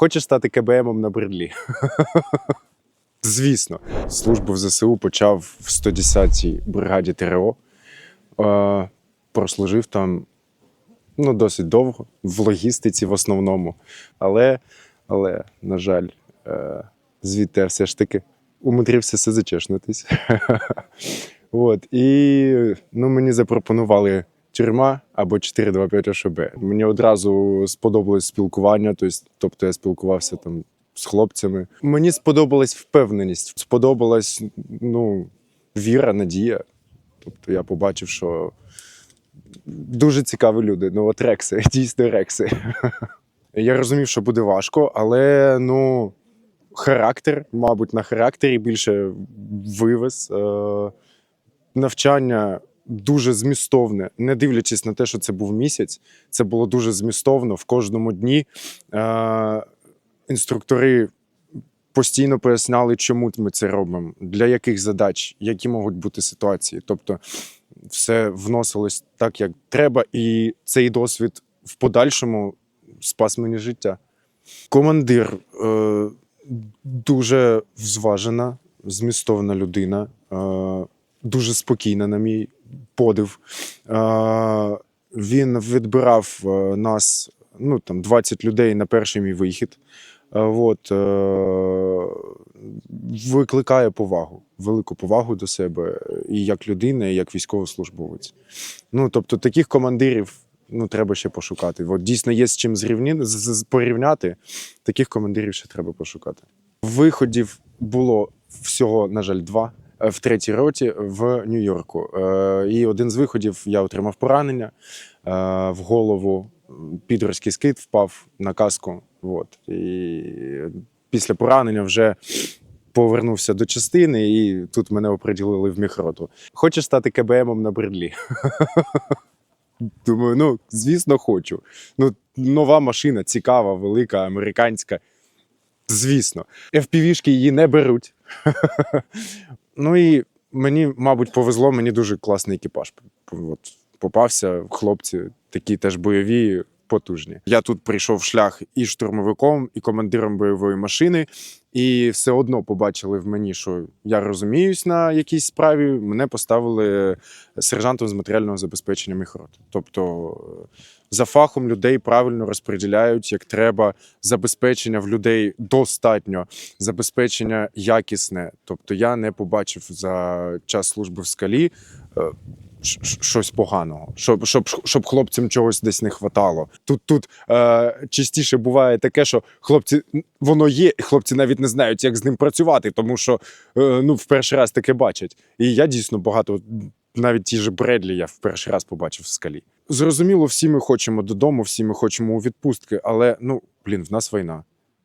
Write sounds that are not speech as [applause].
Хочеш стати КБМом на Бредлі? [laughs] Звісно, службу в ЗСУ почав в 110-й бригаді ТРО. Е, прослужив там ну, досить довго, в логістиці в основному. Але, але на жаль, е, звідти все ж таки умудрився СЗЧшнутись. [laughs] От, і ну, мені запропонували тюрма або 425 ОШБ. Мені одразу сподобалось спілкування, тобто, я спілкувався там з хлопцями. Мені сподобалась впевненість, сподобалась ну, віра, надія. Тобто я побачив, що дуже цікаві люди. Ну, от рекси, [laughs] дійсно рекси. Я розумів, що буде важко, але ну, характер, мабуть, на характері більше вивез. Е- навчання дуже змістовне, не дивлячись на те, що це був місяць, це було дуже змістовно в кожному дні. Е- інструктори постійно поясняли, чому ми це робимо, для яких задач, які можуть бути ситуації. Тобто, все вносилось так, як треба, і цей досвід в подальшому спас мені життя. Командир е, дуже зважена, змістовна людина, е, дуже спокійна, на мій подив. Він відбирав е, нас, ну там 20 людей на перший мій вихід. Е, От, е, викликає повагу, велику повагу до себе і як людина, і як військовослужбовець. Ну, тобто, таких командирів ну, треба ще пошукати. От дійсно є з чим зрівні... з- порівняти. Таких командирів ще треба пошукати. Виходів було всього, на жаль, два. В третій роті в Нью-Йорку. Е, І один з виходів я отримав поранення е, в голову. Підорський скид впав на каску. От. І після поранення вже повернувся до частини, і тут мене оприділили в міхроту. Хочеш стати КБМом на Бредлі? Думаю, ну, звісно, хочу. Ну, нова машина, цікава, велика, американська. Звісно, FPV-шки її не беруть. Ну і мені, мабуть, повезло, мені дуже класний екіпаж. От, попався, хлопці такі теж бойові, потужні. Я тут прийшов шлях і штурмовиком, і командиром бойової машини, і все одно побачили в мені, що я розуміюсь на якійсь справі. Мене поставили сержантом з матеріального забезпечення міхрот. Тобто е, за фахом людей правильно розподіляють, як треба. Забезпечення в людей достатньо, забезпечення якісне. Тобто я не побачив за час служби в скалі. Щось поганого, щоб, щоб, щоб хлопцям чогось десь не хватало. Тут, тут е, частіше буває таке, що хлопці воно є, і хлопці навіть не знають, як з ним працювати, тому що е, ну, в перший раз таке бачать. І я дійсно багато, навіть ті ж Бредлі, я в перший раз побачив в скалі. Зрозуміло, всі ми хочемо додому, всі ми хочемо у відпустки, але ну блін, в нас війна.